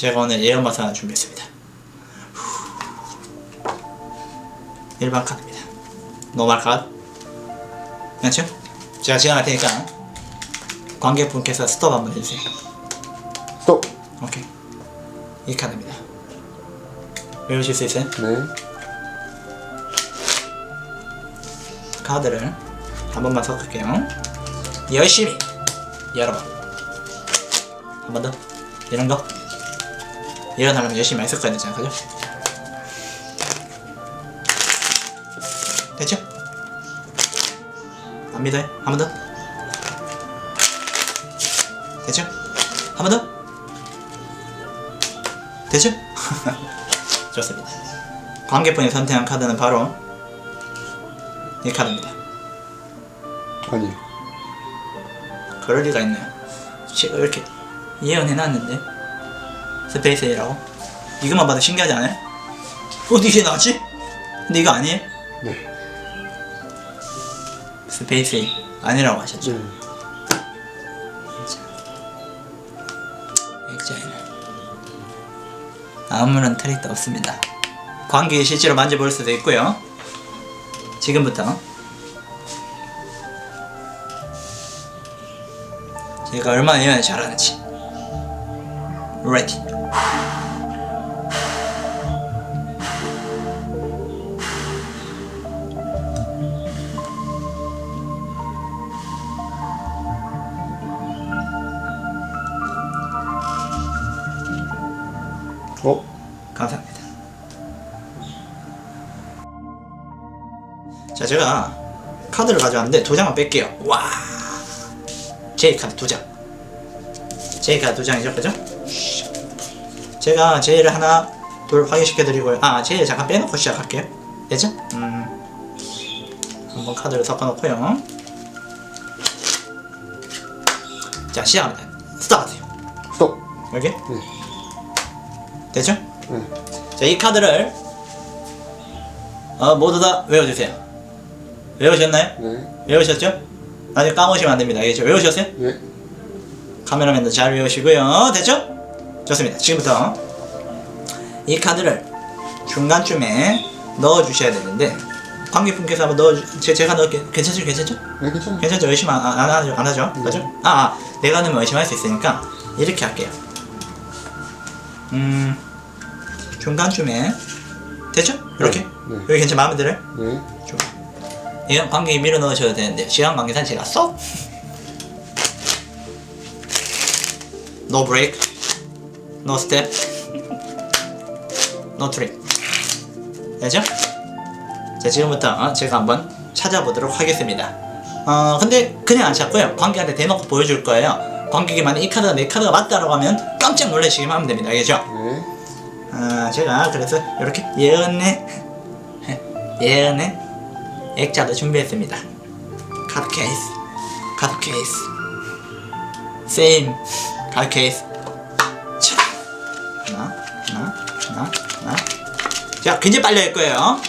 제가 오늘 예언마사 하나 준비했습니다. 일반 카드입니다. 노말 카드. 그렇죠? 제가 진행할 테니까 관객분께서 스톱 한번 해주세요. 스톱. 오케이. 이 카드입니다. 외우실 수 있어요? 네. 카드를 한 번만 섞을게요. 열심히 열어봐. 한번 더. 이런 거. 하려면 열심히 많이 섞어야 되잖아, 그죠? 됐죠? 안 믿어요? 한 번 더. 됐죠? 한 번 더. 됐죠? 좋습니다. 관객분이 선택한 카드는 바로 이 카드입니다. 아니. 그럴 리가 있나요? 이렇게 예언해놨는데 스페이스 A라고? 이것만 봐도 신기하지 않아요? 어디에 나왔지? 근데 이거 아니에요? 네. 스페이스 A 아니라고 하셨죠? 네. 액자에는 아무런 트릭도 없습니다. 관객이 실제로 만져볼 수도 있고요. 지금부터 제가 얼마나 예언을 잘하는지 Ready 어? 감사합니다. 자, 제가 카드를 가져왔는데 두 장만 뺄게요. 와, J 카드 두 장. J 카드 두 장이죠, 그죠? 제가 J를 하나, 둘 확인시켜 드리고요. 아, J를 잠깐 빼놓고 시작할게요. 됐죠? 음, 한번 카드를 섞어 놓고요. 자, 시작합니다. 스타트하세요. 스톱. 여기? 네. 됐죠? 네. 자, 이 카드를 어, 모두 다 외워주세요. 외우셨나요? 네. 외우셨죠? 나중에 까먹으시면 안 됩니다. 알겠죠? 외우셨어요? 네. 카메라맨도 잘 외우시고요. 됐죠? 좋습니다. 지금부터 이 카드를 중간쯤에 넣어 주셔야 되는데 관객분께서 한번 넣어 주... 제, 제가 넣을게 괜찮죠? 괜찮죠? 네, 괜찮아요. 괜찮죠? 의심 안, 안, 하죠? 안 하죠? 네. 그죠? 아, 아, 내가 넣으면 의심할 수 있으니까 이렇게 할게요. 음, 중간쯤에 됐죠? 이렇게? 네. 여기 괜찮아? 마음에 들어요? 네. 좋아. 이건 관객이 밀어 넣으셔도 되는데 시간 관계상 제가 쏙 No break, no step, no trip. 되죠? 자 지금부터 어, 제가 한번 찾아보도록 하겠습니다. 어 근데 그냥 안 찾고요. 관객한테 대놓고 보여줄 거예요. 관객이 만약 이 카드가 내 카드가 맞다라고 하면 깜짝 놀라시기만 하면 됩니다. 알겠죠? 네. 아, 제가 그래서 이렇게 예언의 예언의 액자도 준비했습니다. 카드 케이스, 카드 케이스, 세임 카드 케이스. 자, 굉장히 빨리 할 거예요.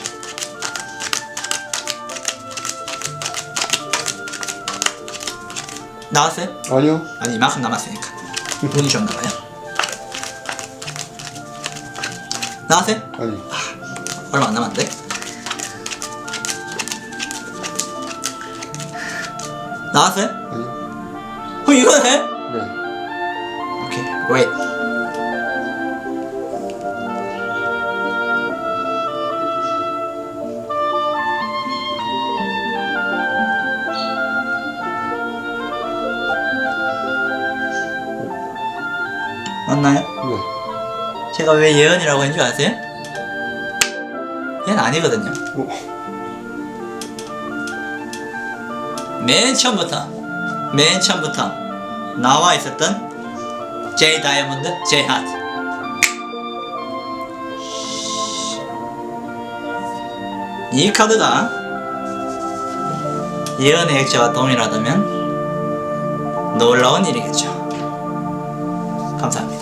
나왔어요? 아니요. 아니 이만큼 남았으니까 운이 좋나 봐요. 나왔어요? 아니. 얼마 안 남았는데? 나왔어요? 아니. 어 이거 해? 네. 오케이 맞나요? 네. 제가 왜 예언이라고 했는 줄 아세요? 얘는 아니거든요 어? 맨 처음부터 맨 처음부터 나와 있었던 J 다이아몬드 J 하트 이 카드가 예언의 액자와 동일하다면 놀라운 일이겠죠 감사합니다